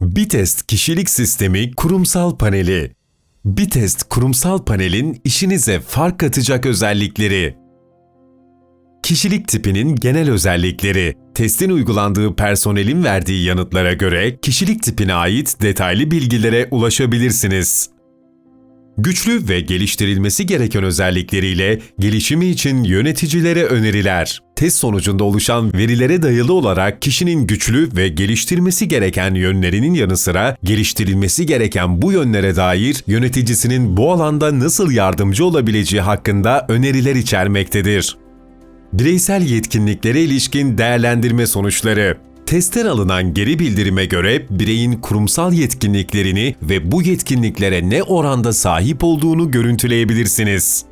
Bitest Kişilik Sistemi Kurumsal Paneli Bitest Kurumsal Panel'in işinize fark katacak özellikleri Kişilik tipinin genel özellikleri, testin uygulandığı personelin verdiği yanıtlara göre kişilik tipine ait detaylı bilgilere ulaşabilirsiniz. Güçlü ve geliştirilmesi gereken özellikleriyle gelişimi için yöneticilere öneriler. Test sonucunda oluşan verilere dayalı olarak kişinin güçlü ve geliştirmesi gereken yönlerinin yanı sıra geliştirilmesi gereken bu yönlere dair yöneticisinin bu alanda nasıl yardımcı olabileceği hakkında öneriler içermektedir. Bireysel yetkinliklere ilişkin değerlendirme sonuçları. Testten alınan geri bildirime göre bireyin kurumsal yetkinliklerini ve bu yetkinliklere ne oranda sahip olduğunu görüntüleyebilirsiniz.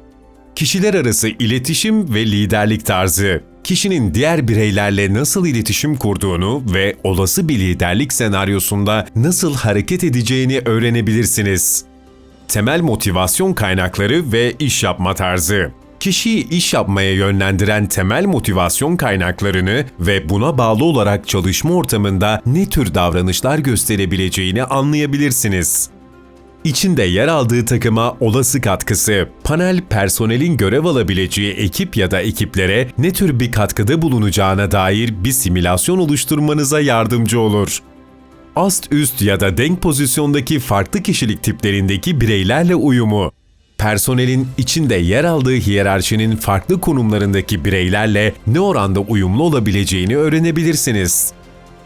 Kişiler arası iletişim ve liderlik tarzı. Kişinin diğer bireylerle nasıl iletişim kurduğunu ve olası bir liderlik senaryosunda nasıl hareket edeceğini öğrenebilirsiniz. Temel motivasyon kaynakları ve iş yapma tarzı. Kişiyi iş yapmaya yönlendiren temel motivasyon kaynaklarını ve buna bağlı olarak çalışma ortamında ne tür davranışlar gösterebileceğini anlayabilirsiniz. İçinde yer aldığı takıma olası katkısı, panel personelin görev alabileceği ekip ya da ekiplere ne tür bir katkıda bulunacağına dair bir simülasyon oluşturmanıza yardımcı olur ast üst ya da denk pozisyondaki farklı kişilik tiplerindeki bireylerle uyumu, personelin içinde yer aldığı hiyerarşinin farklı konumlarındaki bireylerle ne oranda uyumlu olabileceğini öğrenebilirsiniz.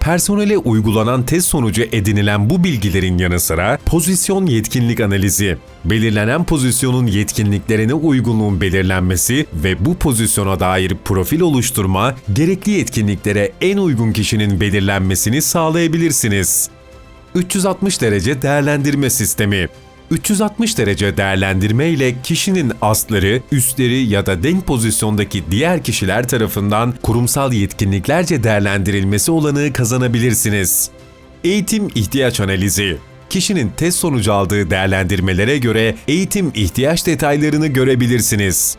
Personele uygulanan test sonucu edinilen bu bilgilerin yanı sıra pozisyon yetkinlik analizi, belirlenen pozisyonun yetkinliklerine uygunluğun belirlenmesi ve bu pozisyona dair profil oluşturma, gerekli yetkinliklere en uygun kişinin belirlenmesini sağlayabilirsiniz. 360 derece değerlendirme sistemi 360 derece değerlendirme ile kişinin astları, üstleri ya da denk pozisyondaki diğer kişiler tarafından kurumsal yetkinliklerce değerlendirilmesi olanığı kazanabilirsiniz. Eğitim ihtiyaç analizi Kişinin test sonucu aldığı değerlendirmelere göre eğitim ihtiyaç detaylarını görebilirsiniz.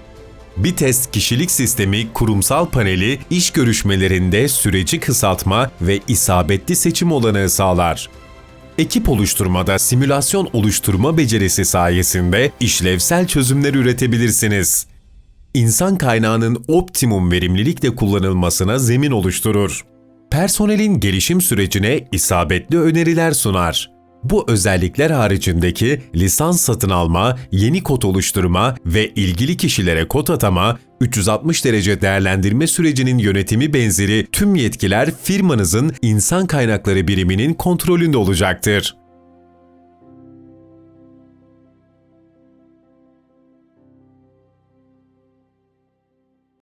Bir test kişilik sistemi kurumsal paneli iş görüşmelerinde süreci kısaltma ve isabetli seçim olanağı sağlar ekip oluşturmada simülasyon oluşturma becerisi sayesinde işlevsel çözümler üretebilirsiniz. İnsan kaynağının optimum verimlilikle kullanılmasına zemin oluşturur. Personelin gelişim sürecine isabetli öneriler sunar. Bu özellikler haricindeki lisans satın alma, yeni kod oluşturma ve ilgili kişilere kod atama, 360 derece değerlendirme sürecinin yönetimi benzeri tüm yetkiler firmanızın insan kaynakları biriminin kontrolünde olacaktır.